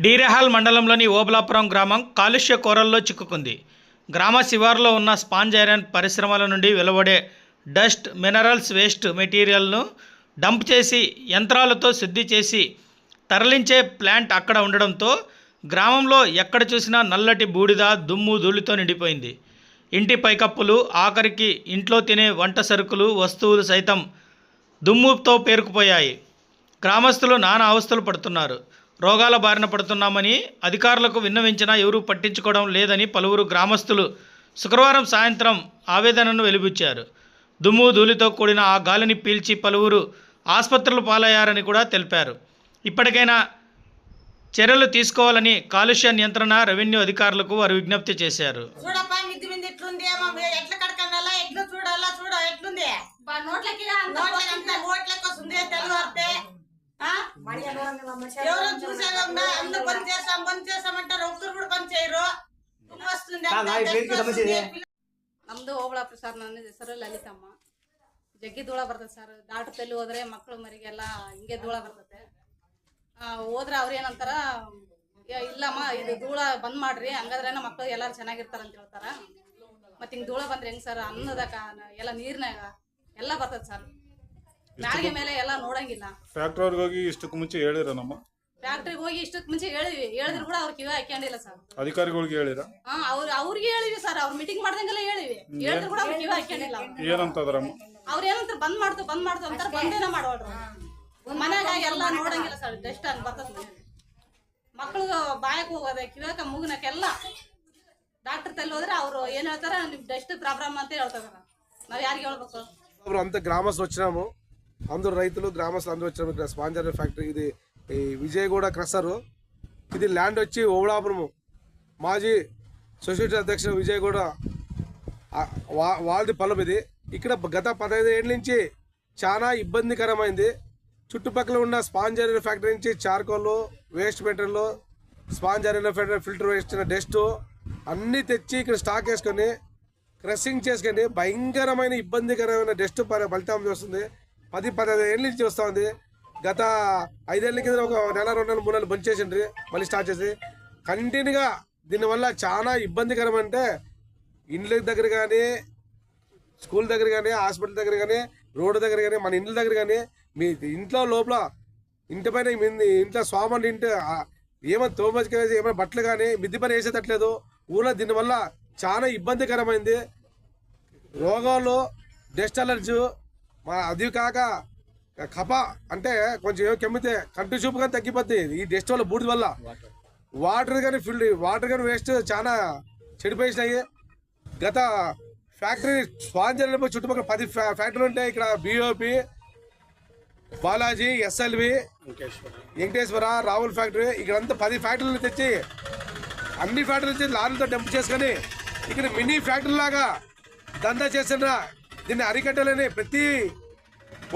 డీరెహాల్ మండలంలోని ఓబలాపురం గ్రామం కాలుష్య కోరల్లో చిక్కుకుంది. గ్రామ శివారులో ఉన్న స్పాంజ్ ఐరన్ పరిశ్రమల నుండి వెలువడే డస్ట్ మినరల్స్ వేస్ట్ మెటీరియల్ను డంప్ చేసి యంత్రాలతో శుద్ధి చేసి తరలించే ప్లాంట్ అక్కడ ఉండడంతో గ్రామంలో ఎక్కడ చూసినా నల్లటి బూడిద దుమ్ము ధూళితో నిండిపోయింది. ఇంటి పైకప్పులు ఆఖరికి ఇంట్లో తినే వంట సరుకులు వస్తువులు సైతం దుమ్ముతో పేరుకుపోయాయి. గ్రామస్తులు నానా అవస్థలు పడుతున్నారు. రోగాల బారిన పడుతున్నామని అధికారులకు విన్నవించినా ఎవరూ పట్టించుకోవడం లేదని పలువురు గ్రామస్తులు శుక్రవారం సాయంత్రం ఆవేదనను వెలిబుచ్చారు. దుమ్ము ధూళితో కూడిన ఆ గాలిని పీల్చి పలువురు ఆసుపత్రులు పాలయ్యారని కూడా తెలిపారు. ఇప్పటికైనా చర్యలు తీసుకోవాలని కాలుష్య నియంత్రణ రెవెన్యూ అధికారులకు వారు విజ్ఞప్తి చేశారు. చూడాలా? చూడ ఎట్లుంది? బా నోట్లకి నోట్లకి అంత నోట్లకి వస్తుంది తెల్లవారితే. ఆ? ఎవరో చూసేది ఉందా అందరూ పని చేస్తాం పని చేస్తామంటారు ఒక్కరు కూడా పని చేయరు దుమ్ము వస్తుంది అంతా డస్ట్ వస్తుంది. ನಮ್ದು ಓಬಳಾಪುರ ಸರ್ ನನ್ನ ಹೆಸರು ಲಲಿತಮ್ಮ ಜಗ್ಗಿ ಧೂಳ ಬರ್ತದೆ ಸರ್ ದಾಟದಲ್ಲಿ ಹೋದ್ರೆ ಮಕ್ಕಳು ಮರಿಗೆಲ್ಲ ಹಿಂಗೆ ಧೂಳ ಬರ್ತದೆ ಆ, ಹೋದ್ರೆ ಅವ್ರು ಏನಂತಾರ "ಏ, ಇಲ್ಲಮ್ಮ ಇದು ಧೂಳ ಬಂದ್ ಮಾಡ್ರಿ ಹಂಗಾದ್ರೆ ಮಕ್ಕಳು ಎಲ್ಲಾರು ಚೆನ್ನಾಗಿರ್ತಾರ ಅಂತ ಹೇಳ್ತಾರ ಮತ್ತೆ ಹಿಂಗ್ ಧೂಳ ಬಂದ್ರೆ ಹೆಂಗ್ ಸರ್ ಅನ್ನದಕ ಎಲ್ಲ ನೀರ್ನಾಗ ಎಲ್ಲ ಬರ್ತದೆ ಸರ್ ಮ್ಯಾಲ್ಗೆ ಮೇಲೆ ಎಲ್ಲ ನೋಡಂಗಿಲ್ಲ. ಫ್ಯಾಕ್ಟ್ರಿಗೆ ಹೋಗಿ ಇಷ್ಟಕ್ಕೆ ಮುಂಚೆ ಹೇಳಿರ ನಮ್ಮ? ಫ್ಯಾಕ್ಟ್ರಿಗೆ ಹೋಗಿ ಇಷ್ಟಕ್ಕೆ ಮುಂಚೆ ಹೇಳಿದ್ವಿ. ಹೇಳಿದ್ರು ಕೂಡ ಅವ್ರ ಕಿವಿ ಹಾಕೊಂಡಿಲ್ಲ ಸರ್. ಅಧಿಕಾರಿಗಳಿಗೆ ಹೇಳಿರ? ಹಾ ಅವ್ರ ಅವ್ರಿಗೆ ಹೇಳಿದ್ವಿ ಸರ್. ಅವ್ರ ಮೀಟಿಂಗ್ ಮಾಡ್ದಂಗೆಲ್ಲ ಹೇಳಿವಿ ಹೇಳಿದ್ರು ಕೂಡ ಅವ್ರ. ಕಿವಿ ಹಾಕೊಂಡಿಲ್ಲ ಏನಂತ ಅವ್ರ ಏನಂತಾರೆ ಬಂದ್ ಮಾಡ್ತು ಬಂದ್ ಮಾಡ್ತು ಅಂತಾರೆ ಬಂದೇನ ಮಾಡೋಳ್ರು ಮನ್ಯಾಗ ಎಲ್ಲ ನೋಡಂಗಿಲ್ಲ ಸರ್ ಜಸ್ಟ್ ಹಂಗ್ ಬರ್ತದ. ಮಕ್ಳಿಗೆ ಬಾಯಕ್ ಹೋಗೋದ ಕಿವಿಯಾಕ ಮುಗಿನಕ್ಕೆಲ್ಲ ಡಾಕ್ಟರ್ ತಲ್ಲಿ ಹೋದ್ರೆ ಅವ್ರು ಏನ್ ಹೇಳ್ತಾರ ನಿಮ್ ಡಸ್ಟ್ ಪ್ರಾಬ್ಲಮ್ ಅಂತ ಹೇಳ್ತಾರ. ನಾವ್ ಯಾರಿಗೆ ಹೇಳ್ಬೇಕು? ಅಂತ ಗ್ರಾಮ ಸ್ವಚ್ಛ ನಾವು అందరూ రైతులు గ్రామస్తులు అందరూ వచ్చారు ఇక్కడ స్పాంజర్ ఫ్యాక్టరీ. ఇది ఈ విజయగూడ క్రషరు ఇది ల్యాండ్ వచ్చి ఓవడాపురము మాజీ సొసైటీ అధ్యక్షుడు విజయగూడ వా- వాళ్ళది పొలం ఇది. ఇక్కడ గత పదహైదు ఏళ్ళ నుంచి చాలా ఇబ్బందికరమైంది. చుట్టుపక్కల ఉన్న స్పాంజర్ ఫ్యాక్టరీ నుంచి చార్కోలు వేస్ట్ మెటీరియల్ స్పాంజర్ ఫ్యాక్టరీ ఫిల్టర్ వేస్ట్ డస్ట్ అన్నీ తెచ్చి ఇక్కడ స్టాక్ వేసుకొని క్రషింగ్ చేసుకొని భయంకరమైన ఇబ్బందికరమైన డస్ట్ ఫలితం చూస్తుంది పది పదహైదు ఏళ్ళ నుంచి వస్తుంది. గత ఐదేళ్ళ కింద ఒక నెల రెండు నెలలు మూడు నెలలు బంద్ చేసిండ్రి మళ్ళీ స్టార్ట్ చేసి. కంటిన్యూగా దీనివల్ల చాలా ఇబ్బందికరం అంటే ఇండ్ల దగ్గర కానీ స్కూల్ దగ్గర కానీ హాస్పిటల్ దగ్గర కానీ రోడ్డు దగ్గర కానీ మన ఇండ్ల దగ్గర కానీ మీ ఇంట్లో లోపల ఇంటి పైన ఇంట్లో స్వామని ఇంటి ఏమైనా తోమకి ఏమైనా బట్టలు కానీ మిద్ది పని వేసేటట్లేదు. ఊళ్ళో దీనివల్ల చాలా ఇబ్బందికరమైంది. రోగాలు డస్ట్ అలర్జీ మా అది కాక కప అంటే కొంచెం ఏమో కెమ్మితే కంటి చూపు కానీ తగ్గిపోద్ది. ఈ డస్ట్ వల్ల బూడిద వల్ల. వాటర్ కానీ ఫిల్డ్ వాటర్ కానీ వేస్ట్ చాలా చెడిపోయినాయి. గత ఫ్యాక్టరీ స్పాన్సర్ చుట్టుపక్కల పది ఫ్యా- ఫ్యాక్టరీలు ఉంటాయి. ఇక్కడ BOP Balaji SLV Venkateswara. Rahul factory ఇక్కడంతా పది ఫ్యాక్టరీలు తెచ్చి అన్ని ఫ్యాక్టరీలు తెచ్చి లారీలతో డంప్ చేసుకొని ఇక్కడ మినీ ఫ్యాక్టరీ లాగా దందా చేసిన దీన్ని అరికట్టాలని ప్రతి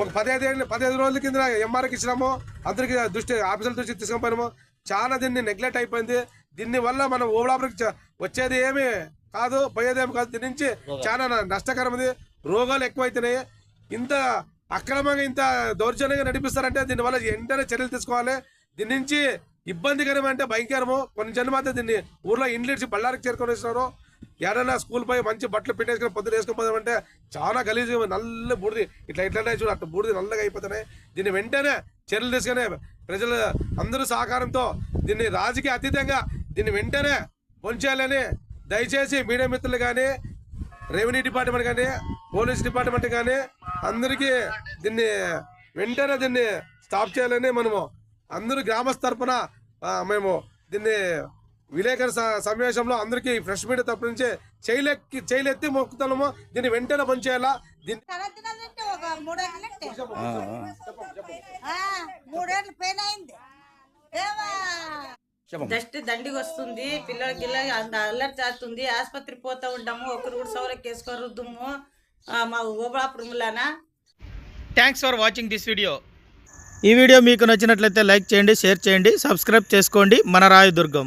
ఒక పదహైదు ఏళ్ళు రోజుల కింద ఎంఆర్కి ఇచ్చినాము. అందరికి దృష్టి ఆఫీసుల దృష్టి తీసుకుపోయినాము. చాలా దీన్ని నెగ్లెక్ట్ అయిపోయింది. దీని వల్ల మనం ఓవలాపురికి వచ్చేది ఏమి కాదు పోయేదేమి కాదు. దీని నుంచి చాలా నష్టకరమైంది. రోగాలు ఎక్కువైతున్నాయి. ఇంత అక్రమంగా ఇంత దౌర్జన్యంగా నడిపిస్తారంటే దీనివల్ల వెంటనే చర్యలు తీసుకోవాలి. దీని నుంచి ఇబ్బందికరం అంటే భయంకరము. కొన్ని జన్మ దీన్ని ఊర్లో ఇండ్లు ఇచ్చి బళ్ళారికి చేరుకొని వచ్చినారు ఎవరైనా స్కూల్ పోయి మంచి బట్టలు పెట్టేసుకొని పొద్దున వేసుకొని పోదామంటే చాలా గలీజ్ నల్ల బూడిది. ఇట్లా ఇట్లానే చూడు అట్లా బూడిది నల్లగా అయిపోతున్నాయి దీన్ని వెంటనే చర్యలు తీసుకునే ప్రజలు అందరూ సహకారంతో దీన్ని రాజకీయ అతీతంగా దీన్ని వెంటనే పొంచాలని దయచేసి మీడియా మిత్రులు కానీ రెవెన్యూ డిపార్ట్మెంట్ కానీ పోలీస్ డిపార్ట్మెంట్ కానీ అందరికీ దీన్ని వెంటనే దీన్ని స్టాప్ చేయాలని మనము అందరూ గ్రామస్థ తరఫున మేము దీన్ని విలేకరు స- సమావేశంలో అందరికీ ఫ్రెష్ మీడియా తరపు నుంచి చేయలెక్కి చేయలెత్తి మొక్కుతున్నాము దీన్ని వెంటనే పనిచేయాలా దీన్ని ఒక మూడేళ్ళు పెయిన్ అయింది. డస్ట్ దండికి వస్తుంది పిల్లల గిల్ల అంత అల్లరి చేస్తుంది ఆసుపత్రి పోతా ఉంటాము ఒకరు కూడా సౌలకి వేసుకోరు దుమ్ము ఆ, మా ఓబళాపురంలోనా thanks for watching this video ఈ వీడియో మీకు నచ్చినట్లయితే లైక్ చేయండి షేర్ చేయండి సబ్స్క్రైబ్ చేసుకోండి. మన రాయదుర్గం.